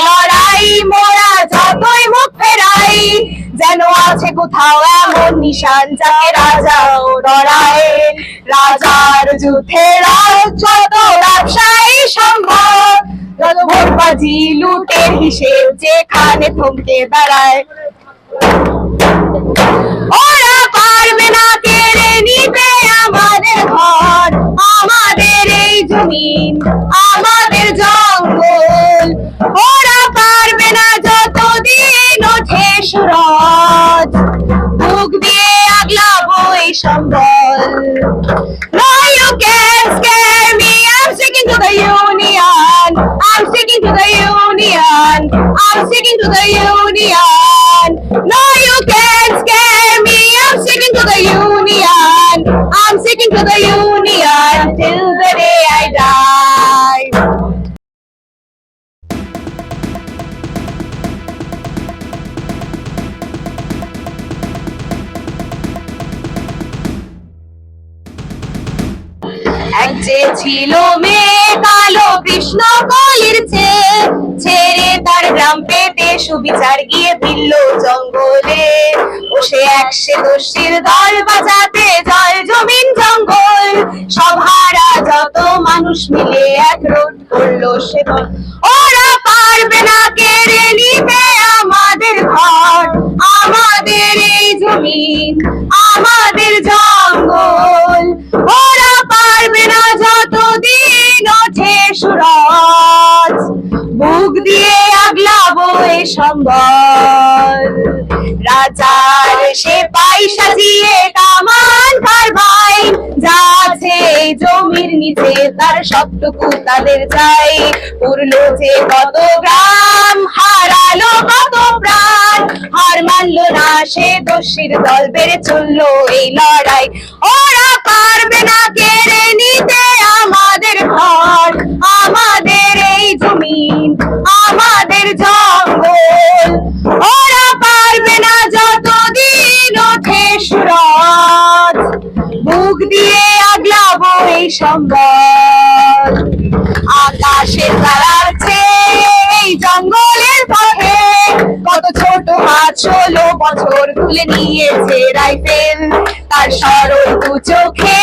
লড়াই, মোরা যতই মুখ ফেরাই, যেন আছে কোথাও এমন নিশান যাকে রাজাও ডরায় রাজার যুদ্ধে রাজ যত ব্যবসায়ী সম্ভব যত ভোটবাজি লুটের হিসেব যেখানে থমকে দাঁড়ায়। পারবে না কেড়ে নিতে আমাদের ঘর, আমাদের এই জমিন। ওঠে সুরজ বুক দিয়ে আগলাবো এই সম্বল No, you can't scare me. I'm sticking to the union. I'm sticking to the union. I'm sticking to the union. No, you can't scare me. I'm sticking to the union. I'm sticking to the union যে ছিল মেয়ে কালো কৃষ্ণ কলির ছেড়ে তার গ্রাম পেতে সুবিচার গিয়ে ভিল্ল জঙ্গলে। বসে একশে দোষীর দল বাজাতে জল জমিন জঙ্গল। সভারা যত মানুষ মিলে এক রোড করল সে ওরা পারবে না কেড়ে নিতে আমাদের ঘর, আমাদের এই জমিন সম্বল রাজার সে পাই সাজিয়ে কামান কার ভাই যা এই জমির নিচে, তার সবটুকু তাদের চাই। পুরলো যে কত গ্রাম, হারালো কত প্রাণ। হার মানলো না সে দোষীর দল, বেড়ে চলল এই লড়াই। ওরা পারবে না কেড়ে নিতে আমাদের ঘর আমাদের বুক দিয়ে আগলাবো এই সম্বল। তারার এই জঙ্গলের কত ছোট বছর তুলে নিয়েছে রাইফেল। তার সরল দু চোখে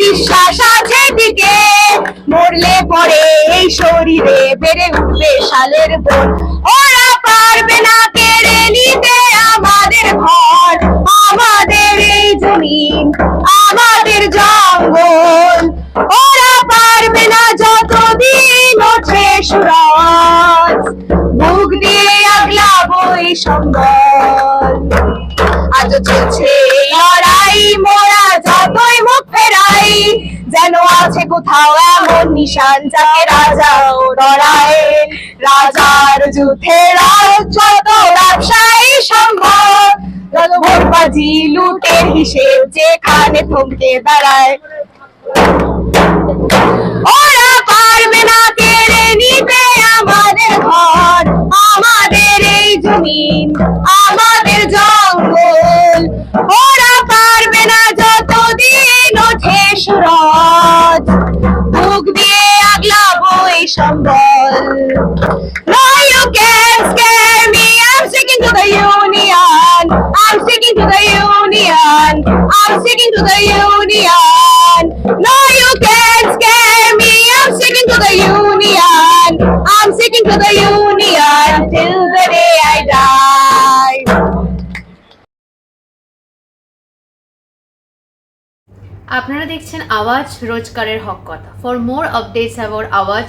বিশ্বাস আছে দিকে। মরলে পরে এই শরীরে বেড়ে উঠবে শালের বোন। ওরা সুরজ, মুখ দিয়ে আগলাবো এই সম্বল আজ চলছে লড়াই, মোরা যতই মুখ ফেরাই, যেন আছে কোথাও এমন নিশান যাকে রাজাও ডরায় রাজার যুদ্ধে যত ব্যবসায়ী সম্ভব যত ভোটবাজি লুটের হিসেব যেখানে থমকে দাঁড়ায় No, you can't scare me. I'm sticking to the union. I'm sticking to the union. I'm sticking to the union. No, you can't scare me. I'm sticking to the union. I'm sticking to the union till the day I die. আপনারা দেখছেন আওয়াজ রোজকারের হক কথা for more updates about Awaaz